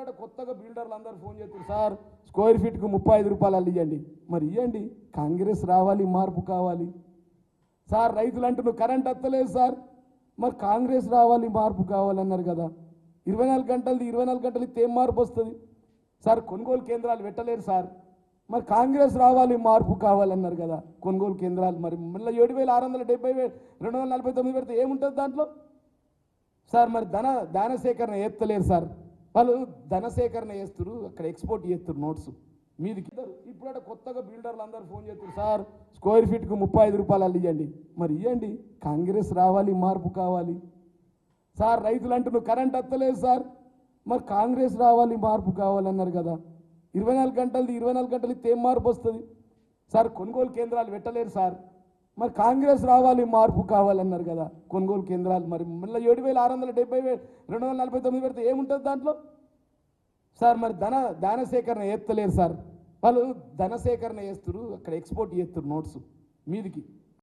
ఇప్పుడట కొత్తగా బిల్డర్లు అందరూ ఫోన్ చేస్తారు సార్ స్క్వేర్ ఫీట్కు ముప్పై ఐదు రూపాయలు అల్లు ఇవ్వండి మరి ఇవ్వండి కాంగ్రెస్ రావాలి మార్పు కావాలి. సార్ రైతులు అంటున్నారు కరెంట్ వస్తలేదు సార్. మరి కాంగ్రెస్ రావాలి మార్పు కావాలన్నారు కదా. ఇరవై నాలుగు గంటలది ఇరవై నాలుగు గంటలు ఇస్తే ఏం మార్పు వస్తుంది? సార్ కొనుగోలు కేంద్రాలు పెట్టలేరు సార్. మరి కాంగ్రెస్ రావాలి మార్పు కావాలన్నారు కదా. కొనుగోలు కేంద్రాలు మరి మళ్ళీ ఏడు వేల ఆరు వందల డెబ్బై రెండు వందల నలభై తొమ్మిది పెడితే ఏముంటుంది దాంట్లో? సార్ మరి ధన ధాన సేకరణ ఎత్తలేరు సార్. వాళ్ళు ధన సేకరణ చేస్తారు అక్కడ ఎక్స్పోర్ట్ చేస్తారు నోట్స్ మీదికి ఇప్పుడట కొత్తగా బిల్డర్లు అందరూ ఫోన్ చేస్తారు సార్ స్క్వేర్ ఫీట్కు ముప్పై ఐదు రూపాయలు అల్లి ఇవ్వండి మరి ఇవ్వండి కాంగ్రెస్ రావాలి మార్పు కావాలి. సార్ రైతులు అంటున్నారు కరెంట్ వస్తలేదు సార్. మరి కాంగ్రెస్ రావాలి మార్పు కావాలన్నారు కదా. ఇరవై నాలుగు గంటలది ఇరవై నాలుగు గంటలకి తేమ్ ఏం మార్పు వస్తుంది? సార్ కొనుగోలు కేంద్రాలు పెట్టలేరు సార్. మరి కాంగ్రెస్ రావాలి మార్పు కావాలన్నారు కదా. కొనుగోలు కేంద్రాలు మరి మళ్ళీ ఏడు వేల ఆరు వందల డెబ్బై రెండు వందల నలభై తొమ్మిది పెడితే ఏముంటుంది దాంట్లో? సార్ మరి ధన ధన సేకరణ ఎత్తలేరు సార్. వాళ్ళు ధన సేకరణ చేస్తారు అక్కడ ఎక్స్పోర్ట్ చేస్తారు నోట్స్ మీదికి.